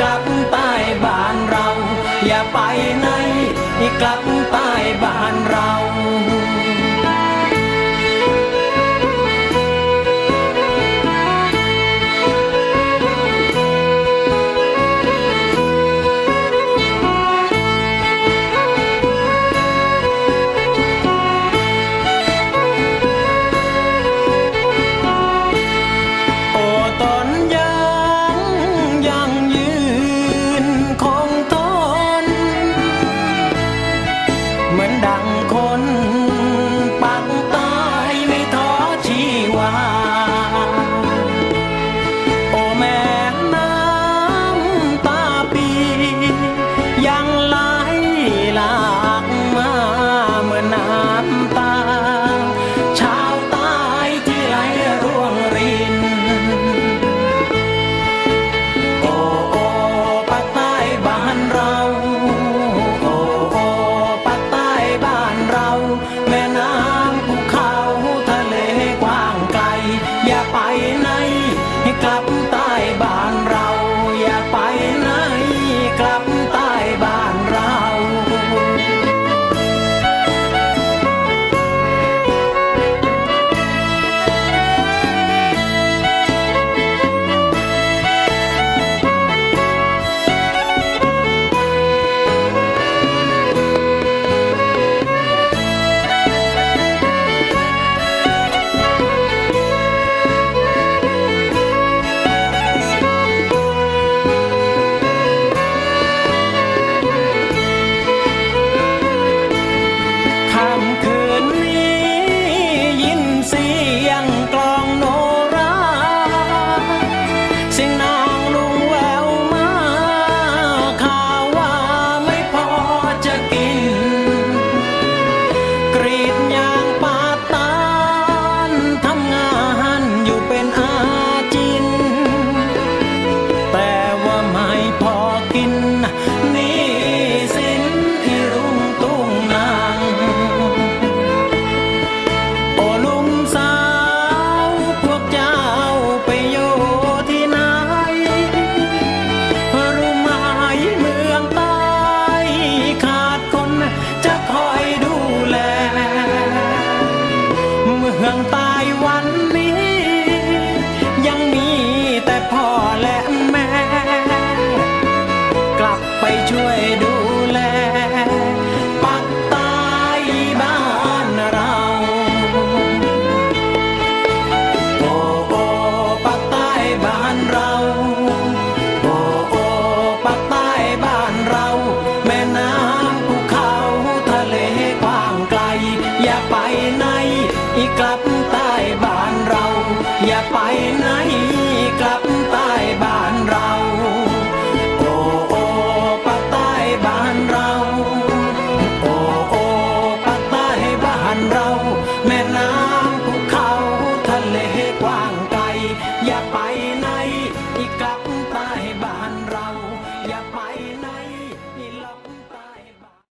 กลับไปบ้านเรา อย่าไปไหนกลับ กลับใต้บางเรา ช่วยดูแล ปักใต้บ้านเรา โอ้โอ้ปักใต้บ้านเรา โอ้โอ้ปักใต้บ้านเรา แม่น้ำภูเขาทะเลกว้างไกล อย่าไปไหน อีกลับใต้บ้านเรา อย่าไปไหน Bye.